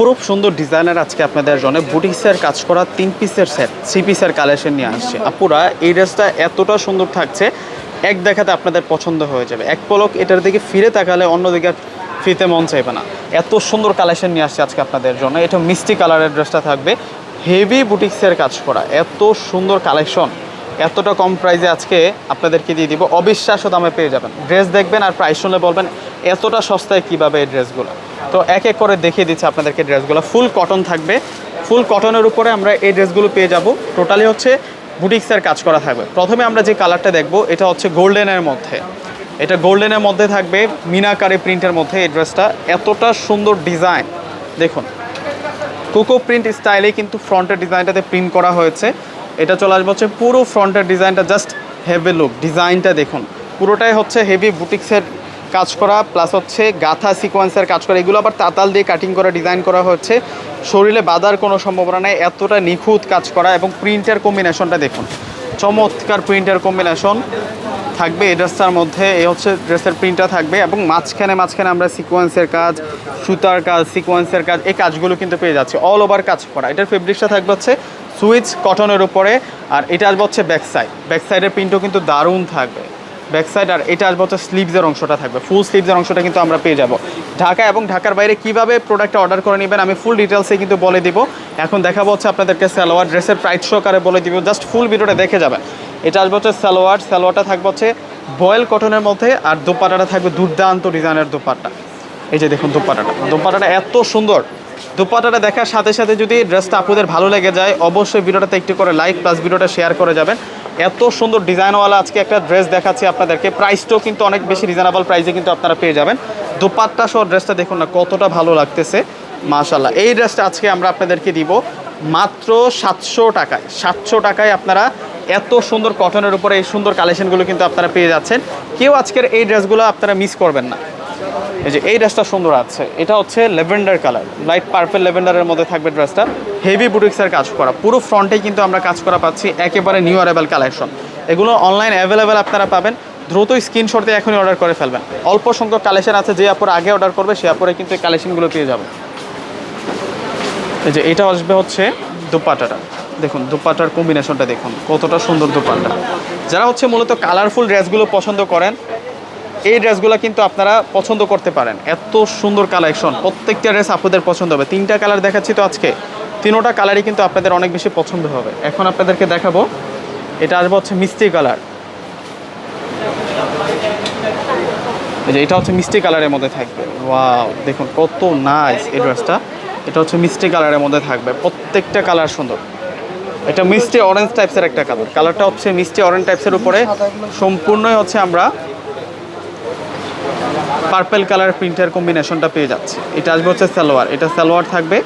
অপরূপ সুন্দর ডিজাইনের আজকে আপনাদের জন্য বুটিক্সের কাজ করা তিন পিসের সেট, থ্রি পিসের কালেকশন নিয়ে আসছে। আপুরা, এই ড্রেসটা এতটা সুন্দর থাকছে, এক দেখাতে আপনাদের পছন্দ হয়ে যাবে। এক পলক এটার দিকে ফিরে তাকালে অন্যদিকে ফিতে মন চাইবে না। এত সুন্দর কালেকশন নিয়ে আসছে আজকে আপনাদের জন্য। এটা মিষ্টি কালারের ড্রেসটা থাকবে, হেভি বুটিক্সের কাজ করা, এত সুন্দর কালেকশন। এতটা কম প্রাইসে আজকে আপনাদেরকে দিয়ে দিব। অবিশ্বাস্য দামে পেয়ে যাবেন। ড্রেস দেখবেন আর প্রাইস শুনলে বলবেন, এতটা সস্তায় কীভাবে এই ড্রেসগুলো তো এক এক করে দেখিয়ে দিচ্ছি আপনাদেরকে ড্রেসগুলো ফুল কটন থাকবে। ফুল কটনের উপরে আমরা এই ড্রেসগুলো পেয়ে যাব। টোটালি হচ্ছে বুটিক্সের কাজ করা থাকবে। প্রথমে আমরা যে কালারটা দেখব, এটা হচ্ছে গোল্ডেনের মধ্যে। এটা গোল্ডেনের মধ্যে থাকবে মিনাকারি প্রিন্টের মধ্যে এই ড্রেসটা এতটা সুন্দর ডিজাইন দেখুন কোকো প্রিন্ট স্টাইলে কিন্তু ফ্রন্টের ডিজাইনটাতে প্রিন্ট করা হয়েছে। এটা চলে আসবে হচ্ছে পুরো ফ্রন্টের ডিজাইনটা জাস্ট হেভি লুক ডিজাইনটা দেখুন। পুরোটাই হচ্ছে হেভি বুটিক্সের কাজ করা প্লাস হচ্ছে গাথা সিকোয়েন্সের কাজ করা। এগুলো আবার তাতাল দিয়ে কাটিং করা ডিজাইন করা হচ্ছে। শরীরে বাঁধার কোনো সম্ভাবনা নেই, এতটা নিখুঁত কাজ করা এবং প্রিন্টের কম্বিনেশনটা দেখুন। চমৎকার প্রিন্টের কম্বিনেশন থাকবে এই ড্রেসটার মধ্যে, এই হচ্ছে ড্রেসের প্রিন্টটা থাকবে এবং মাঝখানে মাঝখানে আমরা সিকোয়েন্সের কাজ, সুতার কাজ সিকোয়েন্সের কাজ, এই কাজগুলো কিন্তু পেয়ে যাচ্ছি অল ওভার কাজ করা। এটার ফেব্রিক্সটা থাকবে হচ্ছে সুইচ কটনের উপরে আর এটা আসবে হচ্ছে ব্যাক সাইড ব্যাক সাইডের প্রিন্টও কিন্তু দারুণ থাকবে। ব্যাক সাইড আর এটা আসবে হচ্ছে স্লিভসের অংশটা থাকবে। ফুল স্লিভসের অংশটা কিন্তু আমরা পেয়ে যাব। ঢাকা এবং ঢাকার বাইরে কীভাবে প্রোডাক্টটা অর্ডার করে নেবেন আমি ফুল ডিটেলসে কিন্তু বলে দিব। এখন দেখাবো হচ্ছে আপনাদেরকে সালোয়ার ড্রেসের প্রাইস সহকারে বলে দিব। জাস্ট ফুল ভিডিওটা দেখে যাবেন। এটা আসবে হচ্ছে সালোয়ার। সালোয়ারটা থাকবে হচ্ছে বয়েল কটনের মধ্যে আর দোপাটাটা থাকবে দুর্দান্ত ডিজাইনের দোপাট্টা। এই যে দেখুন দোপাটাটা। দোপাটাটা এত সুন্দর। দোপাটাটা দেখার সাথে সাথে যদি ড্রেসটা আপনাদের ভালো লেগে যায়, অবশ্যই ভিডিওটাতে একটু করে লাইক প্লাস ভিডিওটা শেয়ার করে যাবেন। এত সুন্দর ডিজাইনওয়ালা আজকে একটা ড্রেস দেখাচ্ছি আপনাদেরকে। প্রাইসটাও কিন্তু অনেক বেশি রিজনেবল প্রাইসে কিন্তু আপনারা পেয়ে যাবেন। দোপাট্টা সহ ড্রেসটা দেখুন না, কতটা ভালো লাগতেছে। মাশাল্লাহ এই ড্রেসটা আজকে আমরা আপনাদেরকে দিব মাত্র সাতশো টাকায়। সাতশো টাকায় আপনারা এত সুন্দর কটনের উপরে এই সুন্দর কালেকশনগুলো কিন্তু আপনারা পেয়ে যাচ্ছেন। কেউ আজকের এই ড্রেসগুলো আপনারা মিস করবেন না। এই যে এই ড্রেসটা সুন্দর আছে। এটা হচ্ছে লেভেন্ডার কালার লাইট পার্পেল লেভেন্ডারের মধ্যে থাকবে ড্রেসটা হেভি বুটিক্সের কাজ করা। পুরো ফ্রন্টেই কিন্তু আমরা কাজ করা পাচ্ছি একেবারে নিউ অ্যারেবল কালেকশন এগুলো অনলাইন অ্যাভেলেবেল আপনারা পাবেন। দ্রুত স্ক্রিনশট এখনই অর্ডার করে ফেলবেন। অল্প সংখ্যক কালেকশন আছে, যে আপুর আগে অর্ডার করবে, সে আপুরে কিন্তু এই কালেকশনগুলো পেয়ে যাবে। এই যে এটা আসবে হচ্ছে দুপাটাটা। দেখুন, দুপাটার কম্বিনেশনটা দেখুন, কতটা সুন্দর দুপাট্টা। যারা হচ্ছে মূলত কালারফুল ড্রেসগুলো পছন্দ করেন, এই ড্রেসগুলো কিন্তু আপনারা পছন্দ করতে পারেন। এত সুন্দর কালেকশন প্রত্যেকটা ড্রেস আপনাদের পছন্দ হবে। তিনটা কালার দেখাচ্ছি তো আজকে। তিনোটা কালারই কিন্তু আপনাদের অনেক বেশি পছন্দ হবে। এখন আপনাদেরকে দেখাবো, এটা আসবে হচ্ছে মিষ্টি কালার এটা হচ্ছে মিষ্টি কালারের মধ্যে থাকবে। ওয়াও দেখুন, কত নাইস এই ড্রেসটা এটা হচ্ছে মিষ্টি কালারের মধ্যে থাকবে। প্রত্যেকটা কালার সুন্দর। এটা মিষ্টি অরেঞ্জ টাইপসের একটা কালার কালারটা হচ্ছে মিষ্টি অরেঞ্জ টাইপসের উপরে। সম্পূর্ণই হচ্ছে আমরা পার্পেল কালার প্রিন্টের কম্বিনেশনটা পেয়ে যাচ্ছে। এটা আসবে হচ্ছে সালোয়ার। এটা সালোয়ার থাকবে।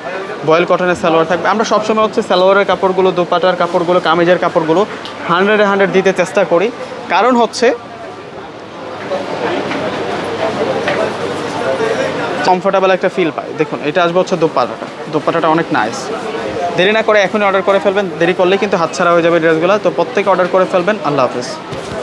বয়েল কটনের সালোয়ার থাকবে। আমরা সবসময় হচ্ছে সালোয়ারের কাপড়গুলো, দোপাটার কাপড়গুলো, কামিজের কাপড়গুলো হান্ড্রেডে হান্ড্রেড দিতে চেষ্টা করি। কারণ হচ্ছে কমফোর্টেবল একটা ফিল পায় দেখুন, এটা আসবে হচ্ছে দোপাটাটা। দোপাটাটা অনেক নাইস দেরি না করে এখনই অর্ডার করে ফেলবেন। দেরি করলে কিন্তু হাতছাড়া হয়ে যাবে ড্রেসগুলো তো প্রত্যেকে অর্ডার করে ফেলবেন। আল্লাহ হাফিজ।